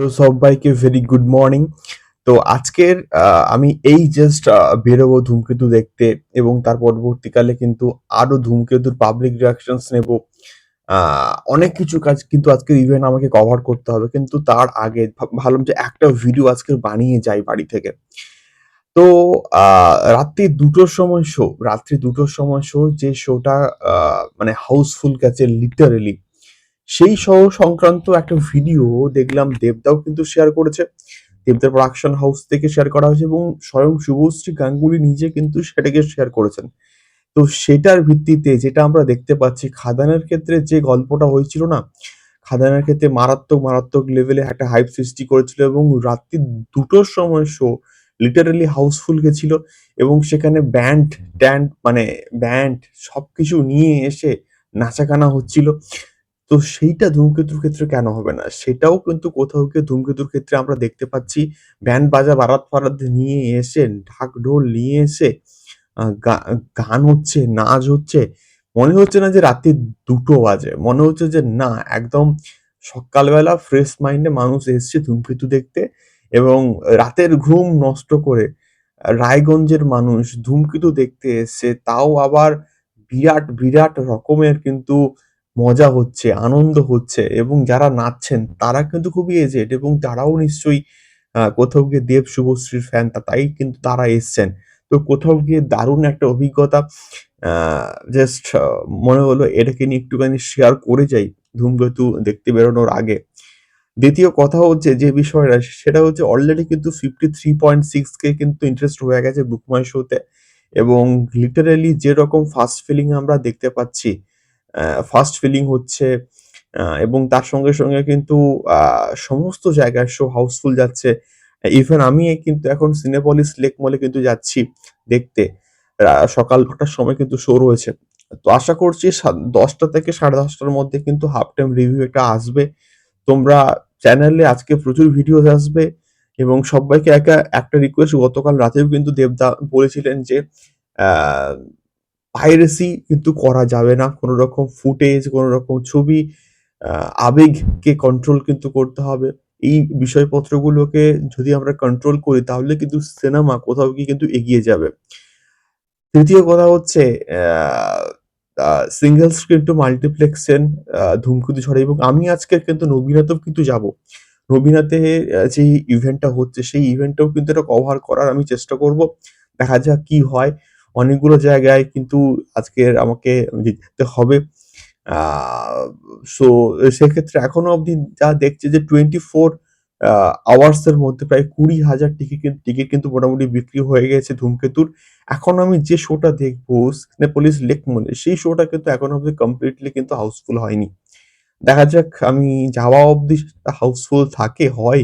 তো সবাইকে very good morning তো আজকের আমি এই জাস্ট বেরোবো ধূমকেতু দেখতে এবং তার পরবর্তীকালে কিন্তু আরও ধূমকেতুর পাবলিক রিয়াকশনস নেব। অনেক কিছু কাজ কিন্তু আজকের ইভেন্ট আমাকে কভার করতে হবে কিন্তু তার আগে ভাবলাম যে একটা ভিডিও আজকে বানিয়ে যাই বাড়ি থেকে। তো রাত্রি দুটোর সময় শো রাত্রি দুটোর সময় শো যে শোটা মানে হাউসফুল গেছে লিটারেলি সেই সহ সংক্রান্ত একটা ভিডিও দেখলাম, দেবদাও কিন্তু শেয়ার করেছে। দেবদার প্রোডাকশন হাউস থেকে শেয়ার করা হয়েছে এবং স্বয়ং শুভশ্রী গাঙ্গুলি নিজে কিন্তু সেটাকে শেয়ার করেছেন। তো সেটার ভিত্তিতে যেটা আমরা দেখতে পাচ্ছি, খাদানের ক্ষেত্রে যে গল্পটা হয়েছিল না, খাদানের ক্ষেত্রে মারাত্মক মারাত্মক লেভেলে একটা হাইপ সৃষ্টি করেছিল এবং রাত্রি দুটোর সময় শো লিটারালি হাউসফুল গেছিল এবং সেখানে ব্যান্ড ট্যান্ড মানে ব্যান্ড সবকিছু নিয়ে এসে নাচাগানা হচ্ছিল। তো সেইটা ধূমকেতুর ক্ষেত্রে কেন হবে না? সেটাও কিন্তু কোথাও গিয়ে ধূমকেতুর ক্ষেত্রে আমরা দেখতে পাচ্ছি। ব্যান্ড বাজা বারাত ফারাত নিয়ে এসে, ঢাক ঢোল নিয়ে এসে গান হচ্ছে, নাচ হচ্ছে। মনে হচ্ছে না যে রাতে দুটো বাজে। মনে হচ্ছে যে না, একদম সকালবেলা ফ্রেশ মাইন্ডে মানুষ এসছে ধূমকেতু দেখতে এবং রাতের ঘুম নষ্ট করে রায়গঞ্জের মানুষ ধূমকেতু দেখতে এসছে। তাও আবার বিরাট বিরাট রকমের কিন্তু মজা হচ্ছে, আনন্দ হচ্ছে এবং যারা নাচছেন তারা কিন্তু খুবই এজেড এবং তারাও নিশ্চয়ই কোথাও গিয়ে দেব শুভশ্রীর ফ্যান তাই কিন্তু তারা এসছেন। তো কোথাও গিয়ে দারুণ একটা অভিজ্ঞতা জাস্ট মনে হলো এটাকে নিয়ে একটুখানি শেয়ার করে যাই, ধূমকেতু দেখতে বেরোনোর আগে। দ্বিতীয় কথা হচ্ছে যে বিষয়টা, সেটা হচ্ছে অলরেডি কিন্তু ফিফটি থ্রি পয়েন্ট সিক্স কে কিন্তু ইন্টারেস্ট হয়ে গেছে বুকমাই শোতে এবং লিটারালি যেরকম ফার্স্ট ফিলিং আমরা দেখতে পাচ্ছি ফার্স্ট ফিলিং হচ্ছে এবং তার সঙ্গে সঙ্গে কিন্তু সমস্ত জায়গায় শো হাউসফুল যাচ্ছে। ইভেন আমি কিন্তু এখন সিনেপলিস লেক মলে কিন্তু যাচ্ছি দেখতে। সকাল নটার সময় কিন্তু শো রয়েছে। তো আশা করছি দশটা থেকে সাড়ে দশটার মধ্যে কিন্তু হাফ টাইম রিভিউ এটা আসবে। তোমরা চ্যানেলে আজকে প্রচুর ভিডিও আসবে এবং সবাইকে একা একটা রিকোয়েস্ট গতকাল রাতেও কিন্তু দেবদা বলেছিলেন যে পাইরেসি কিন্তু করা যাবে না। কোনো রকম ফুটেজ কোনো রকম ছবি আবেগকে কন্ট্রোল কিন্তু করতে হবে। এই বিষয়পত্রগুলোকে যদি আমরা কন্ট্রোল করি তাহলে কিন্তু সিনেমা কোথাও গিয়ে কিন্তু এগিয়ে যাবে। তৃতীয় কথা হচ্ছে সিঙ্গেল স্ক্রিন টু মাল্টিপ্লেক্সেন ধূমকেতু ছড়ে এবং আমি আজকে কিন্তু নবীনাতেও কিন্তু যাব। নবীনাতে আহ, যে ইভেন্টটা হচ্ছে সেই ইভেন্টটাও কিন্তু এটা কভার করার আমি চেষ্টা করব। দেখা যাক কি হয়। অনেকগুলো জায়গায় কিন্তু আজকের আমাকে যেতে হবে। সো সেক্ষেত্রে এখনও অবধি যা দেখছে যে টোয়েন্টি ফোর আওয়ার্স এর মধ্যে প্রায় কুড়ি হাজার টিকিট টিকিট কিন্তু মোটামুটি বিক্রি হয়ে গেছে ধূমকেতুর। এখন আমি যে শোটা দেখব সিনেপোলিস লেক মলে সেই শোটা কিন্তু এখন অবধি কমপ্লিটলি কিন্তু হাউসফুল হয়নি। দেখা যাক, আমি যাওয়া অবধি হাউসফুল থাকে, হয়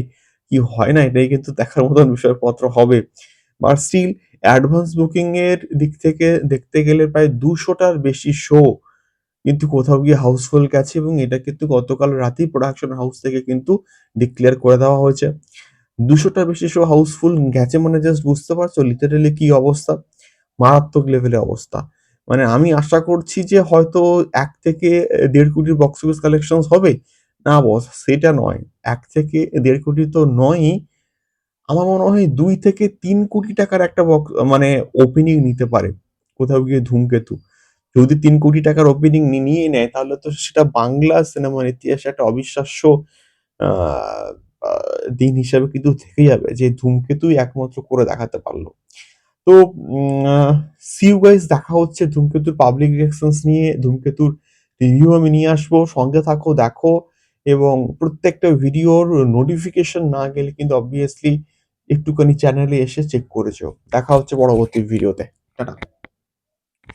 কি হয় না, এটাই কিন্তু দেখার মতন বিষয়পত্র হবে। বা স্টিল অ্যাডভান্স বুকিং এর দিক থেকে দেখতে গেলে প্রায় দুশোটার বেশি শো কিন্তু কোথাও গিয়ে হাউসফুল গেছে এবং এটা কিন্তু গতকাল রাতেই প্রোডাকশন হাউস থেকে কিন্তু ডিক্লেয়ার করে দেওয়া হয়েছে। দুশোটা বেশি শো হাউসফুল গেছে মানে জাস্ট বুঝতে পারছ লিটারেলি কি অবস্থা? মারাত্মক লেভেলে অবস্থা। মানে আমি আশা করছি যে হয়তো এক থেকে দেড় কোটির বক্স অফিস কালেকশন হবে। না বস সেটা নয়। এক থেকে দেড় কোটি তো নয়ই। আমার মনে হয় দুই থেকে তিন কোটি টাকার একটা বক্স মানে ওপেনিং নিতে পারে। কোথাও গিয়ে ধূমকেতু। যদি তিন কোটি টাকার ওপেনিং নিয়ে নেয়, তাহলে তো সেটা বাংলা সিনেমার ইতিহাসে একটা অবিশ্বাস্য দিন হিসাবে কিন্তু থেকে যাবে, যে ধূমকেতুই একমাত্র করে দেখাতে পারল। তো সিউ গাইস দেখা হচ্ছে ধূমকেতুর পাবলিক রিয়াকশনস নিয়ে, ধূমকেতুর রিভিউ আমি নিয়ে আসব, সঙ্গে থাকো, দেখো, এবং প্রত্যেকটা ভিডিওর নোটিফিকেশন না গেলে কিন্তু অবভিয়াসলি একটুখানি চ্যানেলে এসে চেক করেছ। দেখা হচ্ছে পরবর্তী ভিডিওতে টাটা।